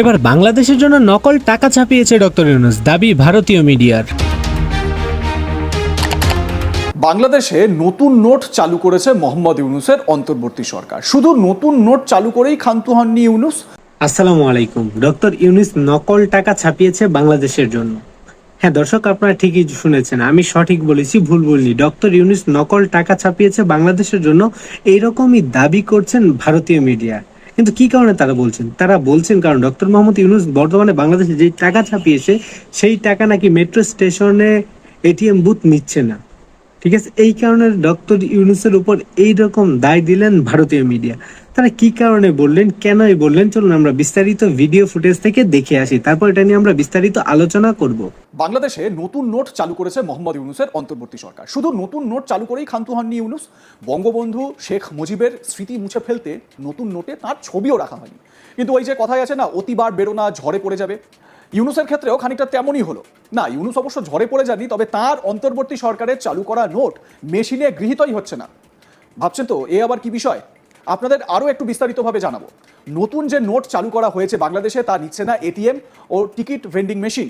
এবার বাংলাদেশের জন্য নকল টাকা ছাপিয়েছে ডক্টর ইউনুস দাবি ভারতীয় মিডিয়ার। বাংলাদেশে নতুন নোট চালু করেছে মোহাম্মদ ইউনুসের অন্তর্বর্তী সরকার। শুধু নতুন নোট চালু করেই খান্তু হননি ইউনুস। আসসালামু আলাইকুম। ডক্টর ইউনুস নকল টাকা ছাপিয়েছে বাংলাদেশের জন্য। হ্যাঁ দর্শক আপনারা ঠিকই শুনেছেন আমি সঠিক বলেছি ভুল বলিনি। ডক্টর ইউনুস নকল টাকা ছাপিয়েছে বাংলাদেশের জন্য এইরকমই দাবি করছেন ভারতীয় মিডিয়া। কিন্তু কি কারণে তারা বলছেন? তারা বলছেন কারণ ডক্টর মোহাম্মদ ইউনুস বর্তমানে বাংলাদেশে যে টাকা ছাপিয়েছে, সেই টাকা নাকি মেট্রো স্টেশনে এটিএম বুথ নিচ্ছে না। ঠিক আছে? এই কারণে ডক্টর ইউনুসের উপর এই রকম দায় দিলেন ভারতীয় মিডিয়া। তারা কি কারণে বললেন, কেনই বললেন? চলুন আমরা বিস্তারিত ভিডিও ফুটেজ থেকে দেখে আসি। তারপর এটা নিয়ে আমরা বিস্তারিত আলোচনা করব। বাংলাদেশে নতুন নোট চালু করেছে মোহাম্মদ ইউনুসের অন্তর্বর্তী সরকার। শুধু নতুন নোট চালু করেই খান্তু হননি ইউনুস। বঙ্গবন্ধু, শেখ মুজিবের স্মৃতি মুছে ফেলতে নতুন নোটে তার ছবিও রাখা হয়নি। কিন্তু ওই যে কথাই আছে না, অতিবার বেরোনা, ঝড়ে পড়ে যাবে। ইউনুসের ক্ষেত্রেও খানিকটা তেমনই হলো। না, ইউনুস অবশ্য ঝড়ে পড়ে যাননি, তবে তার অন্তর্বর্তী সরকারের চালু করা নোট মেশিনে গৃহীতই হচ্ছে না। ভাবছেন তো, এ আবার কি বিষয়? আপনাদের আরও একটু বিস্তারিতভাবে জানাব। নতুন যে নোট চালু করা হয়েছে বাংলাদেশে, তা নিচ্ছে না এটিএম ও টিকিট ভেন্ডিং মেশিন।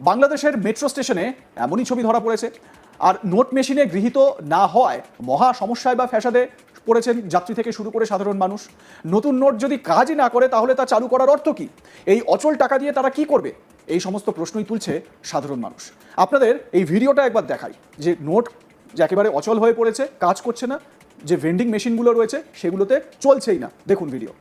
বাংলাদেশের মেট্রো স্টেশনে এমনই ছবি ধরা পড়েছে। আর নোট মেশিনে গৃহীত না হওয়ায় মহা সমস্যায় বা ফ্যাসাদে পড়েছেন, যাত্রী থেকে শুরু করে সাধারণ মানুষ। নতুন নোট যদি কাজই না করে, তাহলে তা চালু করার অর্থ কি? এই অচল টাকা দিয়ে তারা কি করবে? এই সমস্ত প্রশ্নই তুলছে সাধারণ মানুষ। আপনাদের এই ভিডিওটা একবার দেখাই, যে নোট যে একেবারে অচল হয়ে পড়েছে, কাজ করছে না, যে ভেন্ডিং মেশিনগুলো রয়েছে, সেগুলোতে চলছেই না। দেখুন ভিডিও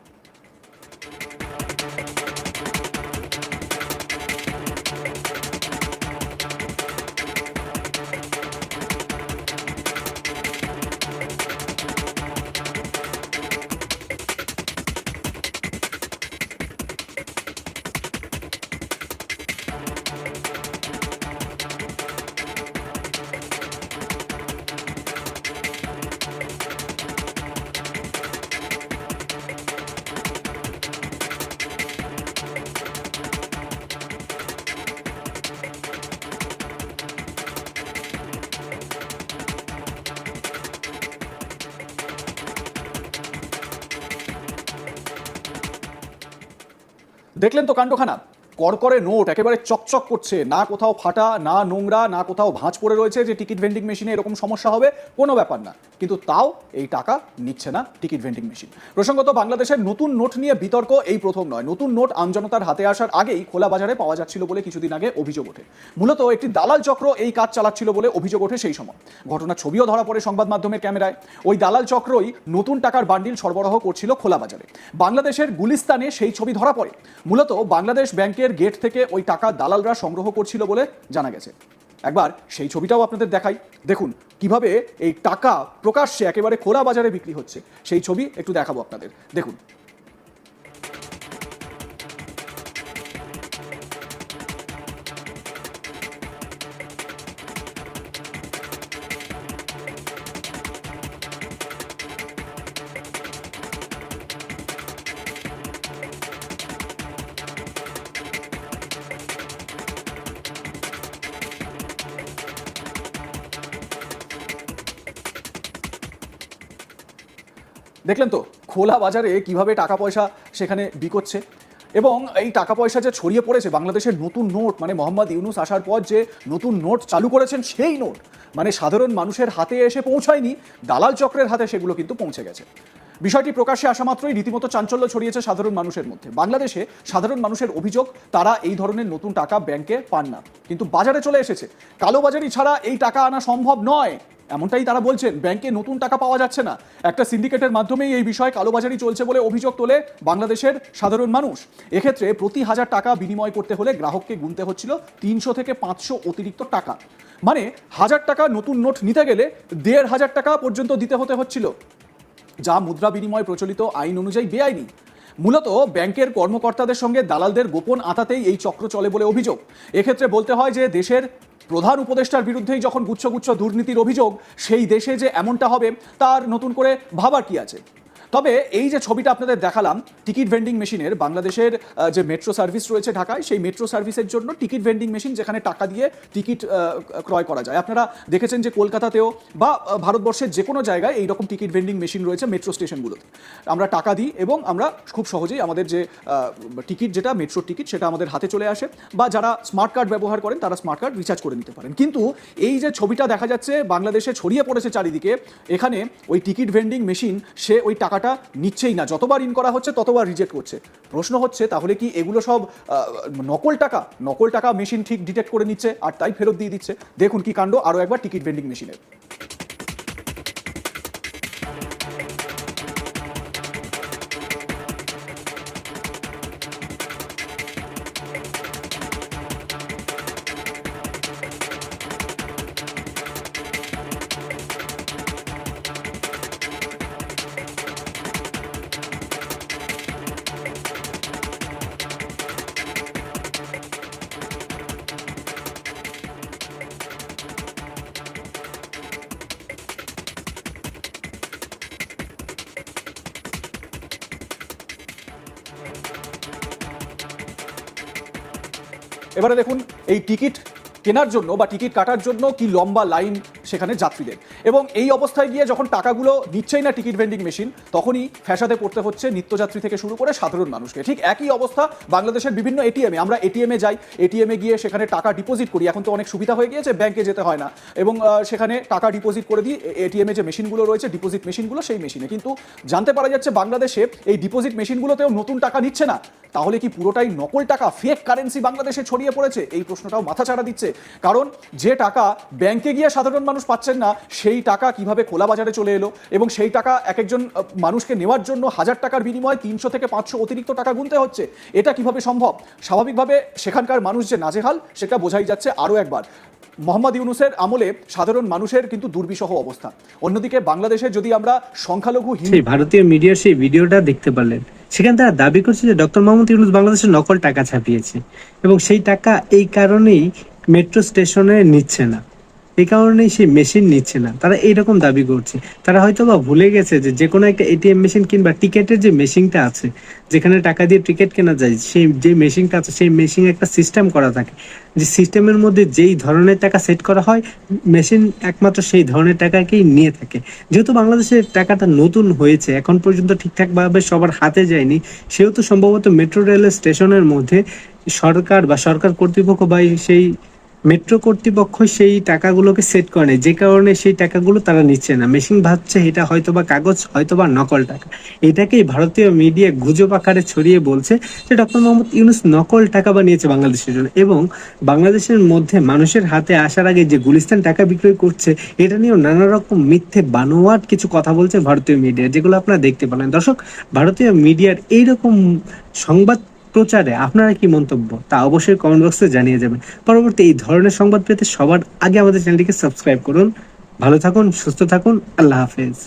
দেখলেন তো কাণ্ডখানা? করকরে নোট, একেবারে চকচক করছে। না কোথাও ফাটা, না নোংরা, না কোথাও ভাঁজ পড়ে রয়েছে যে টিকিট ভেন্ডিং মেশিনে এরকম সমস্যা হবে, কোনো ব্যাপার না। কিন্তু তাও এই টাকা নিচ্ছে না টিকিট ভেন্ডিং মেশিন। প্রসঙ্গত বাংলাদেশের নতুন নোট নিয়ে বিতর্ক এই প্রথম নয়। নতুন নোট আমজনতার হাতে আসার আগেই খোলা বাজারে পাওয়া যাচ্ছিল বলে কিছুদিন আগে অভিযোগ ওঠে। মূলত একটি দালাল চক্র এই কাজ চালাচ্ছিল বলে অভিযোগ ওঠে সেই সময়। ঘটনার ছবিও ধরা পড়ে সংবাদ মাধ্যমের ক্যামেরায়। ওই দালাল চক্রই নতুন টাকার বান্ডিল সরবরাহ করছিল খোলা বাজারে। বাংলাদেশের গুলিস্তানে সেই ছবি ধরা পড়ে। মূলত বাংলাদেশ ব্যাংকের গেট থেকে ওই টাকা দালালরা সংগ্রহ করছিল বলে জানা গেছে। একবার সেই ছবিটাও আপনাদের দেখাই। দেখুন কীভাবে এই টাকা প্রকাশ্যে একেবারে খোলা বাজারে বিক্রি হচ্ছে। সেই ছবি একটু দেখাবো আপনাদের। দেখুন। দেখলেন তো, খোলা বাজারে কীভাবে টাকা পয়সা সেখানে বিকোচ্ছে? এবং এই টাকা পয়সা যে ছড়িয়ে পড়েছে, বাংলাদেশের নতুন নোট মানে মোহাম্মদ ইউনুস আসার পর যে নতুন নোট চালু করেছেন সেই নোট মানে সাধারণ মানুষের হাতে এসে পৌঁছায়নি, দালাল চক্রের হাতে সেগুলো কিন্তু পৌঁছে গেছে। বিষয়টি প্রকাশ্যে আসা মাত্রই রীতিমতো চাঞ্চল্য ছড়িয়েছে সাধারণ মানুষের মধ্যে। বাংলাদেশে সাধারণ মানুষের অভিযোগ, তারা এই ধরনের নতুন টাকা ব্যাংকে পান না। কিন্তু বাজারে চলে এসেছে। কালোবাজারি ছাড়া এই টাকা আনা সম্ভব নয়। এমনটাই তারা বলছেন, ব্যাংকে নতুন টাকা পাওয়া যাচ্ছে না। একটা সিন্ডিকেটের মাধ্যমেই এই বিষয়ে কালোবাজারি চলছে বলে অভিযোগ তোলে বাংলাদেশের সাধারণ মানুষ। এক্ষেত্রে প্রতি হাজার টাকা বিনিময় করতে হলে গ্রাহককে গুনতে হচ্ছিল তিনশো থেকে পাঁচশো অতিরিক্ত টাকা। মানে হাজার টাকা নতুন নোট নিতে গেলে দেড় হাজার টাকা পর্যন্ত দিতে হতে হচ্ছিল, যা মুদ্রা বিনিময় প্রচলিত আইন অনুযায়ী বেআইনি। মূলত ব্যাংকের কর্মকর্তাদের সঙ্গে দালালদের গোপন আতাতেই এই চক্র চলে বলে অভিযোগ। এক্ষেত্রে বলতে হয় যে দেশের প্রধান উপদেষ্টার বিরুদ্ধেই যখন গুচ্ছ গুচ্ছ দুর্নীতির অভিযোগ, সেই দেশে যে এমনটা হবে, তার নতুন করে ভাবার কি আছে? তবে এই যে ছবিটা আপনাদের দেখালাম, টিকিট ভেন্ডিং মেশিনের বাংলাদেশের যে মেট্রো সার্ভিস রয়েছে ঢাকায়, সেই মেট্রো সার্ভিসের জন্য টিকিট ভেন্ডিং মেশিন যেখানে টাকা দিয়ে টিকিট ক্রয় করা যায়। আপনারা দেখেছেন যে কলকাতাতেও বা ভারতবর্ষের যে কোনো জায়গায় এইরকম টিকিট ভেন্ডিং মেশিন রয়েছে মেট্রো স্টেশনগুলোতে আমরা টাকা দিই এবং আমরা খুব সহজেই আমাদের যে টিকিট যেটা মেট্রো টিকিট, সেটা আমাদের হাতে চলে আসে বা যারা স্মার্ট কার্ড ব্যবহার করেন, তারা স্মার্ট কার্ড রিচার্জ করে নিতে পারেন। কিন্তু এই যে ছবিটা দেখা যাচ্ছে, বাংলাদেশে ছড়িয়ে পড়েছে চারিদিকে, এখানে ওই টিকিট ভেন্ডিং মেশিন সে ওই টাকাটা নিচ্ছেই না। যতবার ইন করা হচ্ছে, ততবার রিজেক্ট করছে। প্রশ্ন হচ্ছে, তাহলে কি এগুলো সব নকল টাকা? নকল টাকা মেশিন ঠিক ডিটেক্ট করে নিচ্ছে, আর তাই ফেরত দিয়ে দিচ্ছে। দেখুন কি কাণ্ড আরও একবার টিকিট ভেন্ডিং মেশিনের এবারে দেখুন, এই টিকিট কেনার জন্য বা টিকিট কাটার জন্য কি লম্বা লাইন সেখানে যাত্রীদের। এবং এই অবস্থায় গিয়ে যখন টাকাগুলো নিচ্ছেই না টিকিট ভেন্ডিং মেশিন, তখনই ফ্যাসাদে পড়তে হচ্ছে নিত্যযাত্রী থেকে শুরু করে সাধারণ মানুষকে। ঠিক একই অবস্থা বাংলাদেশের বিভিন্ন এটিএমে আমরা এটিএমে যাই এটিএমে গিয়ে সেখানে টাকা ডিপোজিট করি। এখন তো অনেক সুবিধা হয়ে গিয়েছে, ব্যাংকে যেতে হয় না। এবং সেখানে টাকা ডিপোজিট করে দিই এটিএমে যে মেশিনগুলো রয়েছে, ডিপোজিট মেশিনগুলো সেই মেশিনে। কিন্তু জানতে পারা যাচ্ছে বাংলাদেশে এই ডিপোজিট মেশিনগুলোতেও নতুন টাকা নিচ্ছে না। তাহলে কি পুরোটাই নকল টাকা ফেক কারেন্সি বাংলাদেশে ছড়িয়ে পড়েছে? এই প্রশ্নটাও মাথা চাড়া দিচ্ছে। কারণ যে টাকা ব্যাংকে গিয়ে সাধারণ মানুষ পাচ্ছেন না, সেই টাকা কীভাবে খোলা বাজারে চলে এলো? এবং সেই টাকা এক একজন মানুষকে নেওয়ার জন্য হাজার টাকার বিনিময়ে তিনশো থেকে পাঁচশো অতিরিক্ত টাকা গুনতে হচ্ছে। এটা কীভাবে সম্ভব? স্বাভাবিকভাবে সেখানকার মানুষ যে নাজেহাল, সেটা বোঝাই যাচ্ছে আরও একবার। মোহাম্মদ ইউনুসের আমলে সাধারণ মানুষের কিন্তু দুর্বিষহ অবস্থা। অন্যদিকে বাংলাদেশে যদি আমরা সংখ্যালঘু ভারতীয় মিডিয়ার সেই ভিডিওটা দেখতে পারলেন। সেখানে তারা দাবি করছে যে ডক্টর মোহাম্মদ ইউনুস বাংলাদেশের নকল টাকা ছাপিয়েছে। এবং সেই টাকা এই কারণেই মেট্রো স্টেশনে নিচ্ছে না। এই কারণেই সেই মেশিন নিচ্ছে না। তারা এইরকম দাবি করছে। তারা হয়তো বা ভুলে গেছে যে যে কোনো একটা এটিএম মেশিন কিংবা টিকেটের যে মেশিনটা আছে, যেখানে টাকা দিয়ে টিকিট কেনা যায়, সেই যে মেশিনটা আছে, সেই মেশিনে একটা সিস্টেম করা থাকে। যে সিস্টেমের মধ্যে যেই ধরনের টাকা সেট করা হয় মেশিন একমাত্র সেই ধরনের টাকাকেই নিয়ে থাকে। যেহেতু বাংলাদেশের টাকাটা নতুন হয়েছে, এখন পর্যন্ত ঠিকঠাকভাবে সবার হাতে যায়নি, সেহেতু সম্ভবত মেট্রো রেল স্টেশনের মধ্যে সরকার বা সরকার কর্তৃপক্ষ বা সেই মেট্রো কর্তৃপক্ষ সেই টাকাগুলোকে সেট করে নেয় যে কারণে সেই টাকাগুলো তারা নিচ্ছে না। মেশিন ভাবছে এটা হয়তো বা কাগজ হয়তো বা নকল টাকা। এটাকেই ভারতীয় মিডিয়া গুজব আকারে ছড়িয়ে বলছে যে ডক্টর মোহাম্মদ ইউনুস নকল টাকা বানিয়েছে বাংলাদেশের জন্য। এবং বাংলাদেশের মধ্যে মানুষের হাতে আসার আগে যে গুলিস্তান টাকা বিক্রয় করছে, এটা নিয়েও নানা রকম মিথ্যে বানোয়াট কিছু কথা বলছে ভারতীয় মিডিয়া, যেগুলো আপনারা দেখতে পেলেন। দর্শক, ভারতীয় মিডিয়ার এইরকম সংবাদ প্রচারে আপনারা কি মন্তব্য? তা অবশ্যই কমেন্ট বক্সে জানিয়ে যাবেন। পরবর্তী এই ধরনের সংবাদ পেতে সবার আগে আমাদের চ্যানেলটিকে সাবস্ক্রাইব করুন। ভালো থাকুন, সুস্থ থাকুন, আল্লাহ হাফেজ।